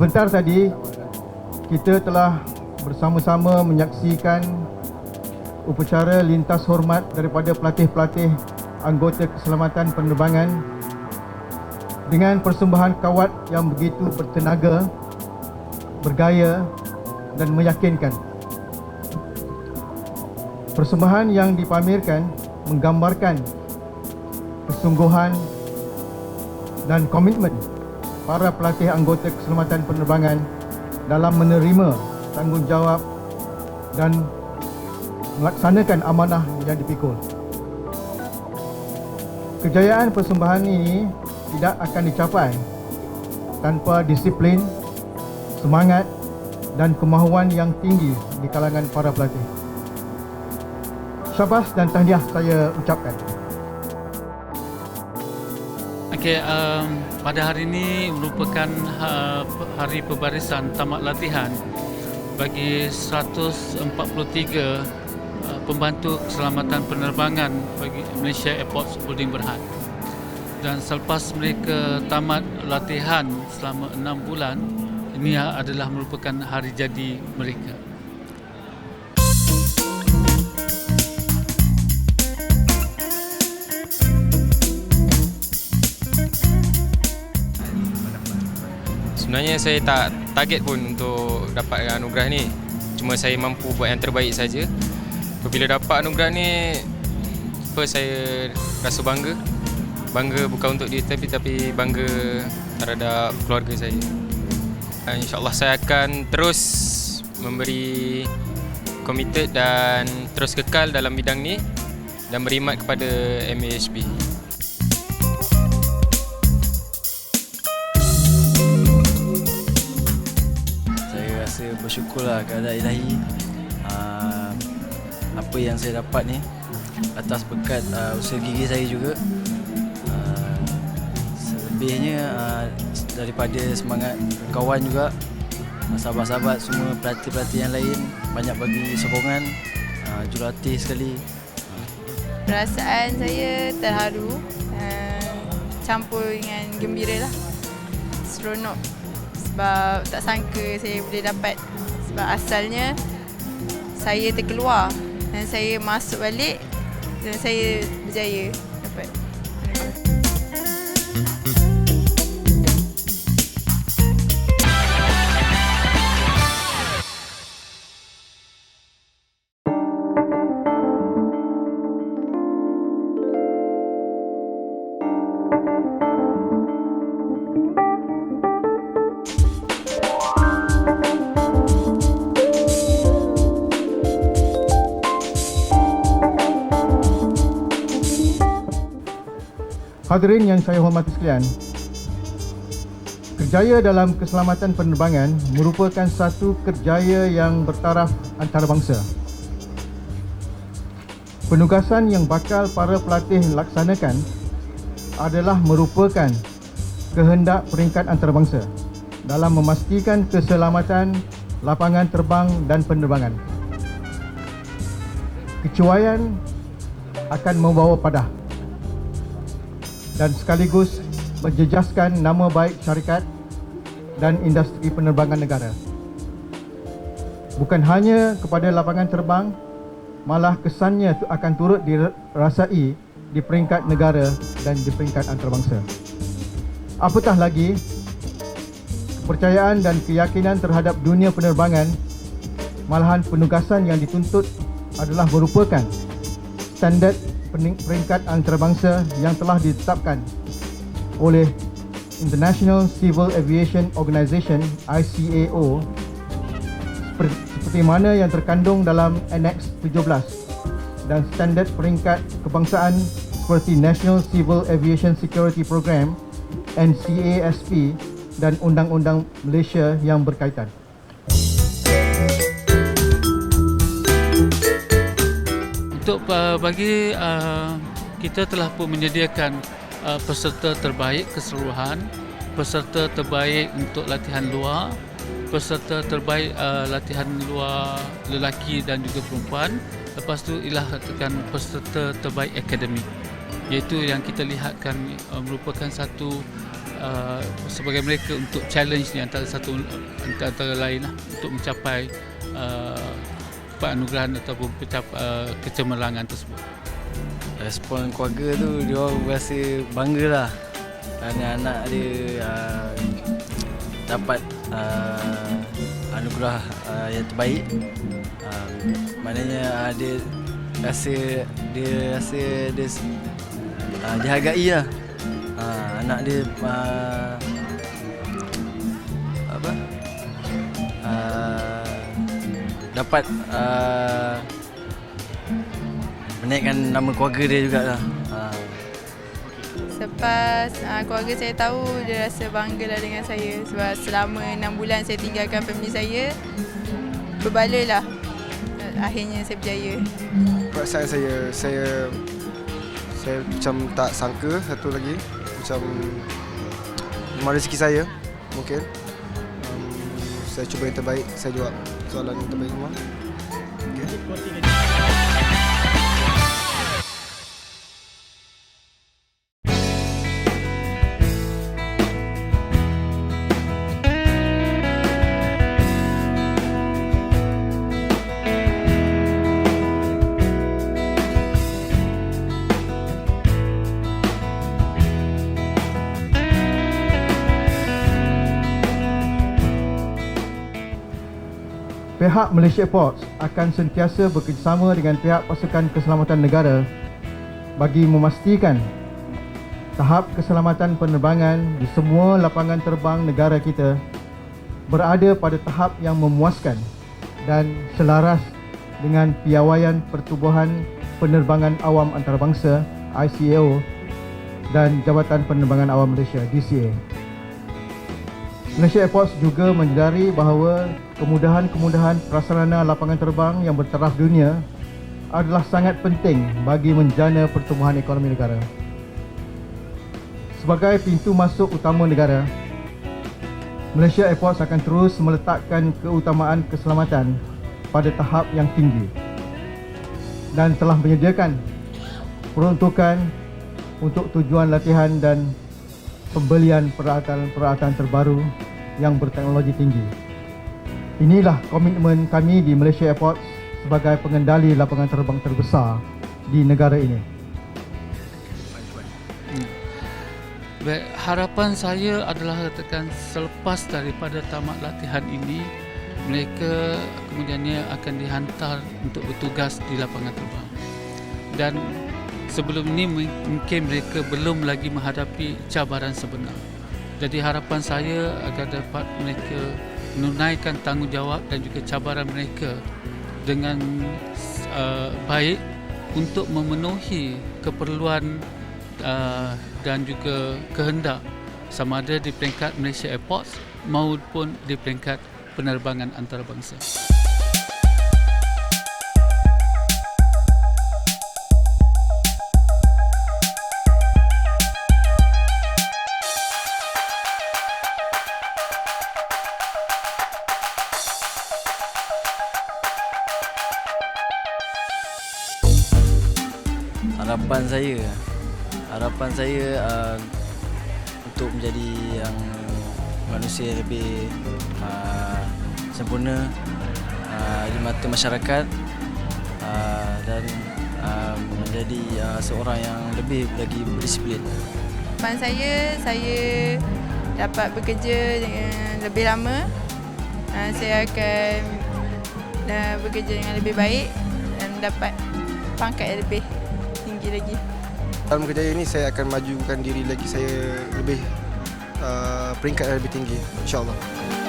Sebentar tadi kita telah bersama-sama menyaksikan upacara lintas hormat daripada pelatih-pelatih anggota keselamatan penerbangan dengan persembahan kawat yang begitu bertenaga, bergaya dan meyakinkan. Persembahan yang dipamerkan menggambarkan kesungguhan dan komitmen para pelatih anggota keselamatan penerbangan dalam menerima tanggungjawab dan melaksanakan amanah yang dipikul. Kejayaan persembahan ini tidak akan dicapai tanpa disiplin, semangat dan kemahuan yang tinggi di kalangan para pelatih. Syabas dan tahniah saya ucapkan. Okey, um, pada hari ini merupakan uh, hari pembarisan tamat latihan bagi 143 uh, pembantu keselamatan penerbangan bagi Malaysia Airports Holding Berhad dan selepas mereka tamat latihan selama enam bulan ini adalah merupakan hari jadi mereka. Sebenarnya saya tak target pun untuk dapat anugerah ni. Cuma saya mampu buat yang terbaik saja. Apabila dapat anugerah ni, first saya rasa bangga bangga bukan untuk diri tapi tapi bangga terhadap keluarga saya. InsyaAllah saya akan terus memberi committed dan terus kekal dalam bidang ni dan berimat kepada MAHB. Bersyukurlah kepada ilahi. Uh, apa yang saya dapat ni atas berkat uh, usaha gigi saya juga. Lebihnya uh, daripada semangat kawan juga sahabat-sahabat semua pelatih-pelatih yang lain banyak bagi sokongan uh, jurulatih sekali. Perasaan saya terharu uh, campur dengan gembira lah. Seronok sebab tak sangka saya boleh dapat. Sebab asalnya saya terkeluar dan saya masuk balik dan saya berjaya Hadirin yang saya hormati sekalian, kerjaya dalam keselamatan penerbangan merupakan satu kerjaya yang bertaraf antarabangsa. Penugasan yang bakal para pelatih laksanakan adalah merupakan kehendak peringkat antarabangsa dalam memastikan keselamatan lapangan terbang dan penerbangan. Kecuaian akan membawa padah dan sekaligus menjejaskan nama baik syarikat dan industri penerbangan negara. Bukan hanya kepada lapangan terbang, malah kesannya akan turut dirasai di peringkat negara dan di peringkat antarabangsa. Apatah lagi, kepercayaan dan keyakinan terhadap dunia penerbangan malahan penugasan yang dituntut adalah merupakan standard peringkat antarabangsa yang telah ditetapkan oleh International Civil Aviation Organization ICAO seperti mana yang terkandung dalam Annex 17 dan standard peringkat kebangsaan seperti National Civil Aviation Security Program NCASP dan undang-undang Malaysia yang berkaitan. Untuk uh, bagi uh, kita telah pun menyediakan uh, peserta terbaik keseluruhan, peserta terbaik untuk latihan luar, peserta terbaik uh, latihan luar lelaki dan juga perempuan. Lepas tu ialah katakan peserta terbaik akademik. Iaitu yang kita lihatkan uh, merupakan satu uh, sebagai mereka untuk challenge ni antara satu antara, lain lah untuk mencapai uh, penganugerahan ataupun pencap, uh, kecemerlangan tersebut. Respon keluarga tu dia rasa bangga lah kerana anak dia uh, dapat uh, anugerah uh, yang terbaik. Uh, maknanya uh, dia rasa dia rasa dia uh, dihargai lah. Uh, anak dia uh, dapat uh, menaikkan nama keluarga dia jugalah. Uh, Selepas uh, keluarga saya tahu, dia rasa bangga lah dengan saya sebab selama 6 bulan saya tinggalkan family saya, berbaloi lah. Uh, Akhirnya saya berjaya. perasaan saya saya saya macam tak sangka satu lagi macam memang rezeki saya mungkin um, saya cuba yang terbaik saya jawab soalan yang terbaik Pihak Malaysia Airports akan sentiasa bekerjasama dengan pihak pasukan keselamatan negara bagi memastikan tahap keselamatan penerbangan di semua lapangan terbang negara kita berada pada tahap yang memuaskan dan selaras dengan piawaian Pertubuhan Penerbangan Awam Antarabangsa ICAO dan Jabatan Penerbangan Awam Malaysia DCA. Malaysia Airports juga menyedari bahawa kemudahan-kemudahan prasarana lapangan terbang yang bertaraf dunia adalah sangat penting bagi menjana pertumbuhan ekonomi negara. Sebagai pintu masuk utama negara, Malaysia Airports akan terus meletakkan keutamaan keselamatan pada tahap yang tinggi dan telah menyediakan peruntukan untuk tujuan latihan dan pembelian peralatan-peralatan terbaru yang berteknologi tinggi. Inilah komitmen kami di Malaysia Airports sebagai pengendali lapangan terbang terbesar di negara ini. Baik, harapan saya adalah katakan selepas daripada tamat latihan ini mereka kemudiannya akan dihantar untuk bertugas di lapangan terbang. Dan sebelum ini mung- mungkin mereka belum lagi menghadapi cabaran sebenar. Jadi harapan saya agar dapat mereka menunaikan tanggungjawab dan juga cabaran mereka dengan uh, baik untuk memenuhi keperluan uh, dan juga kehendak sama ada di peringkat Malaysia Airports maupun di peringkat penerbangan antarabangsa. Harapan saya harapan saya uh, untuk menjadi yang manusia yang lebih uh, sempurna uh, di mata masyarakat uh, dan uh, menjadi uh, seorang yang lebih lagi berdisiplin. Harapan saya, saya dapat bekerja dengan lebih lama. Uh, saya akan uh, bekerja dengan lebih baik dan dapat pangkat yang lebih tinggi lagi. dalam kerjaya ini saya akan majukan diri lagi saya lebih uh, peringkat lebih tinggi insyaallah